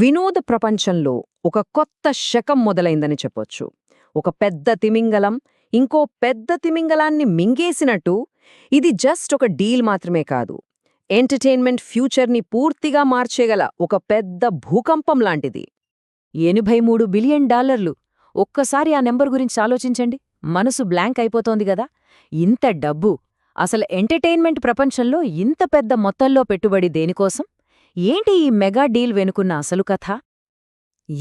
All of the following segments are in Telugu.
వినోద ప్రపంచంలో ఒక కొత్త శకం మొదలైందని చెప్పొచ్చు. ఒక పెద్ద తిమింగలం ఇంకో పెద్ద తిమింగలాన్ని మింగేసినట్టు ఇది జస్ట్ ఒక డీల్ మాత్రమే కాదు. ఎంటర్టైన్మెంట్ ఫ్యూచర్ని పూర్తిగా మార్చేగల ఒక పెద్ద భూకంపం లాంటిది. ఎనభై మూడు బిలియన్ డాలర్లు. ఒక్కసారి ఆ నెంబర్ గురించి ఆలోచించండి. మనసు బ్లాంక్ అయిపోతోంది గదా ఇంత డబ్బు. అసలు ఎంటర్టైన్మెంట్ ప్రపంచంలో ఇంత పెద్ద మొత్తంలో పెట్టుబడి దేనికోసం? ఏంటి ఈ మెగా డీల్ వెనుకున్న అసలు కథ?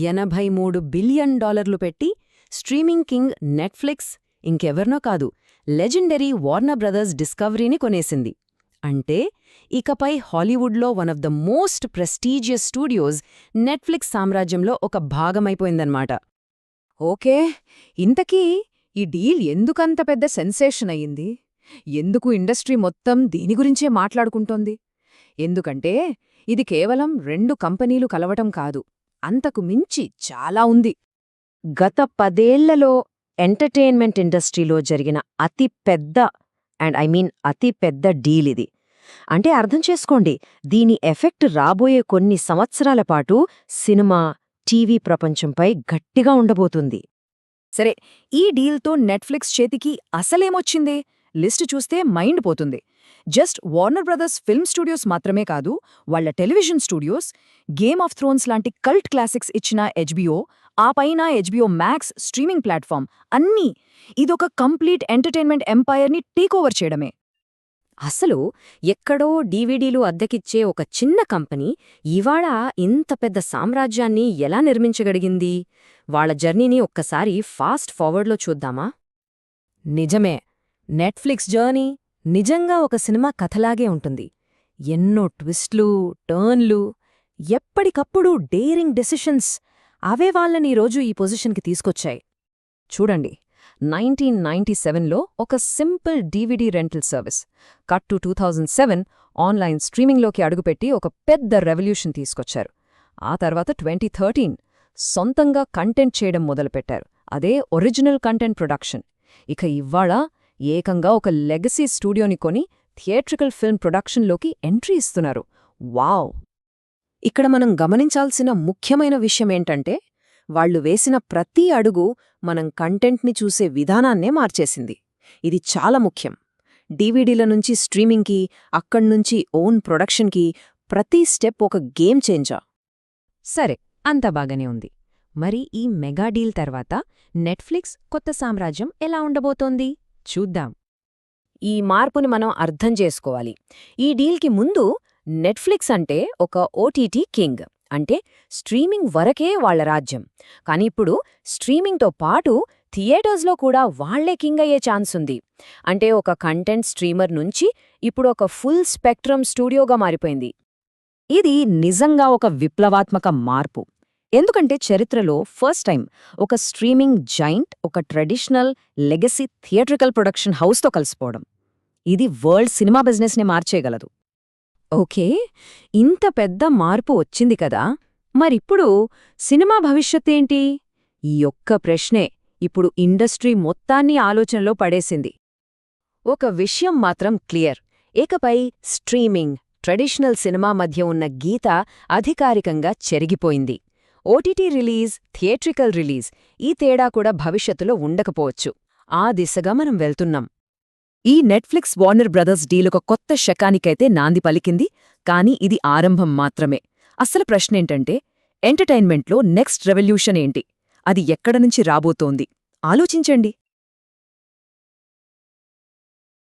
ఎనభై మూడు బిలియన్ డాలర్లు పెట్టి స్ట్రీమింగ్ కింగ్ నెట్ఫ్లిక్స్ ఇంకెవర్నో కాదు లెజెండరీ వార్నర్ బ్రదర్స్ డిస్కవరీని కొనేసింది. అంటే ఇకపై హాలీవుడ్లో one of the most prestigious studios Netflix సామ్రాజ్యంలో ఒక భాగమైపోయిందన్నమాట. ఓకే ఇంతకీ ఈ డీల్ ఎందుకంత పెద్ద సెన్సేషన్ అయ్యింది? ఎందుకు ఇండస్ట్రీ మొత్తం దీని గురించే మాట్లాడుకుంటోంది? ఎందుకంటే ఇది కేవలం రెండు కంపెనీలు కలవటం కాదు అంతకు మించి చాలా ఉంది. గత పదేళ్ళలో ఎంటర్టైన్మెంట్ ఇండస్ట్రీలో జరిగిన అతి పెద్ద అండ్ ఐ మీన్ అతి పెద్ద డీల్ ఇది. అంటే అర్థం చేసుకోండి దీని ఎఫెక్ట్ రాబోయే కొన్ని సంవత్సరాల పాటు సినిమా టీవీ ప్రపంచంపై గట్టిగా ఉండబోతుంది. సరే ఈ డీల్తో నెట్ఫ్లిక్స్ చేతికి అసలేమొచ్చింది? లిస్టు చూస్తే మైండ్ పోతుంది. Just Warner Brothers film studios మాత్రమే కాదు వాళ్ళ television studios game of thrones లాంటి కల్ట్ క్లాసిక్స్ ఇచ్చిన హెచ్బిఓ ఆ పైన హెచ్బిఓ మ్యాక్స్ స్ట్రీమింగ్ ప్లాట్ఫామ్ అన్నీ ఇదొక కంప్లీట్ ఎంటర్టైన్మెంట్ ఎంపైర్ని టేకోవర్ చేయడమే. అసలు ఎక్కడో డీవీడీలు అద్దెకిచ్చే ఒక చిన్న కంపెనీ ఇవాళ ఇంత పెద్ద సామ్రాజ్యాన్ని ఎలా నిర్మించగలిగింది? వాళ్ళ జర్నీని ఒక్కసారి ఫాస్ట్ ఫార్వర్డ్లో చూద్దామా? నిజమే నెట్ఫ్లిక్స్ జర్నీ నిజంగా ఒక సినిమా కథలాగే ఉంటుంది. ఎన్నో ట్విస్ట్లు టర్న్లు ఎప్పటికప్పుడు డేరింగ్ డెసిషన్స్ అవే వాళ్ళని రోజు ఈ పొజిషన్కి తీసుకొచ్చాయి. చూడండి నైన్టీన్ నైన్టీ సెవెన్లో ఒక simple DVD rental service cut to two thousand seven online స్ట్రీమింగ్లోకి అడుగుపెట్టి ఒక పెద్ద రెవల్యూషన్ తీసుకొచ్చారు. ఆ తర్వాత ట్వంటీ థర్టీన్ సొంతంగా కంటెంట్ చేయడం మొదలుపెట్టారు. అదే ఒరిజినల్ కంటెంట్ ప్రొడక్షన్. ఇక ఇవాళ ఏకంగా ఒక లెగసీ స్టూడియోని కొని థియేట్రికల్ ఫిల్మ్ ప్రొడక్షన్లోకి ఎంట్రీ ఇస్తున్నారు. వావ్! ఇక్కడ మనం గమనించాల్సిన ముఖ్యమైన విషయమేంటంటే వాళ్ళు వేసిన ప్రతి అడుగు మనం కంటెంట్ని చూసే విధానాన్నే మార్చేసింది. ఇది చాలా ముఖ్యం. డీవీడీల నుంచి స్ట్రీమింగ్కి అక్కడ్నుంచి ఓన్ ప్రొడక్షన్కి ప్రతి స్టెప్ ఒక గేమ్ చేంజా? సరే అంత బాగానే ఉంది. మరి ఈ మెగా డీల్ తర్వాత నెట్ఫ్లిక్స్ కొత్త సామ్రాజ్యం ఎలా ఉండబోతోంది? చూద్దాం. ఈ మార్పుని మనం అర్థం చేసుకోవాలి. ఈ డీల్కి ముందు నెట్ఫ్లిక్స్ అంటే ఒక ఓటీటీ కింగ్. అంటే స్ట్రీమింగ్ వరకే వాళ్ళ రాజ్యం. కాని ఇప్పుడు స్ట్రీమింగ్తో పాటు థియేటర్స్లో కూడా వాళ్ళే కింగ్ అయ్యే ఛాన్స్ ఉంది. అంటే ఒక కంటెంట్ స్ట్రీమర్ నుంచి ఇప్పుడు ఒక ఫుల్ స్పెక్ట్రమ్ స్టూడియోగా మారిపోయింది. ఇది నిజంగా ఒక విప్లవాత్మక మార్పు. ఎందుకంటే చరిత్రలో ఫస్ట్ టైం ఒక స్ట్రీమింగ్ జైంట్ ఒక ట్రెడిషనల్ లెగసీ థియేట్రికల్ ప్రొడక్షన్ హౌస్తో కలిసిపోవడం. ఇది వరల్డ్ సినిమా బిజినెస్ని మార్చేయగలదు. ఓకే ఇంత పెద్ద మార్పు వచ్చింది కదా మరిప్పుడు సినిమా భవిష్యత్తేంటి ఈ ఒక్క ప్రశ్నే ఇప్పుడు ఇండస్ట్రీ మొత్తాన్ని ఆలోచనలో పడేసింది. ఒక విషయం మాత్రం క్లియర్ ఏకపై స్ట్రీమింగ్ ట్రెడిషనల్ సినిమా మధ్య ఉన్న గీత అధికారికంగా చెరిగిపోయింది. ఓటీటీ రిలీజ్ థియేట్రికల్ రిలీజ్ ఈ తేడా కూడా భవిష్యత్తులో ఉండకపోవచ్చు. ఆ దిశగా మనం వెళ్తున్నాం. ఈ నెట్ఫ్లిక్స్ వార్నర్ బ్రదర్స్ డీలొక కొత్త శకానికైతే నాంది పలికింది కానీ ఇది ఆరంభం మాత్రమే. అసలు ప్రశ్నేంటంటే ఎంటర్టైన్మెంట్లో నెక్స్ట్ రెవల్యూషన్ ఏంటి? అది ఎక్కడనుంచి రాబోతోంది? ఆలోచించండి.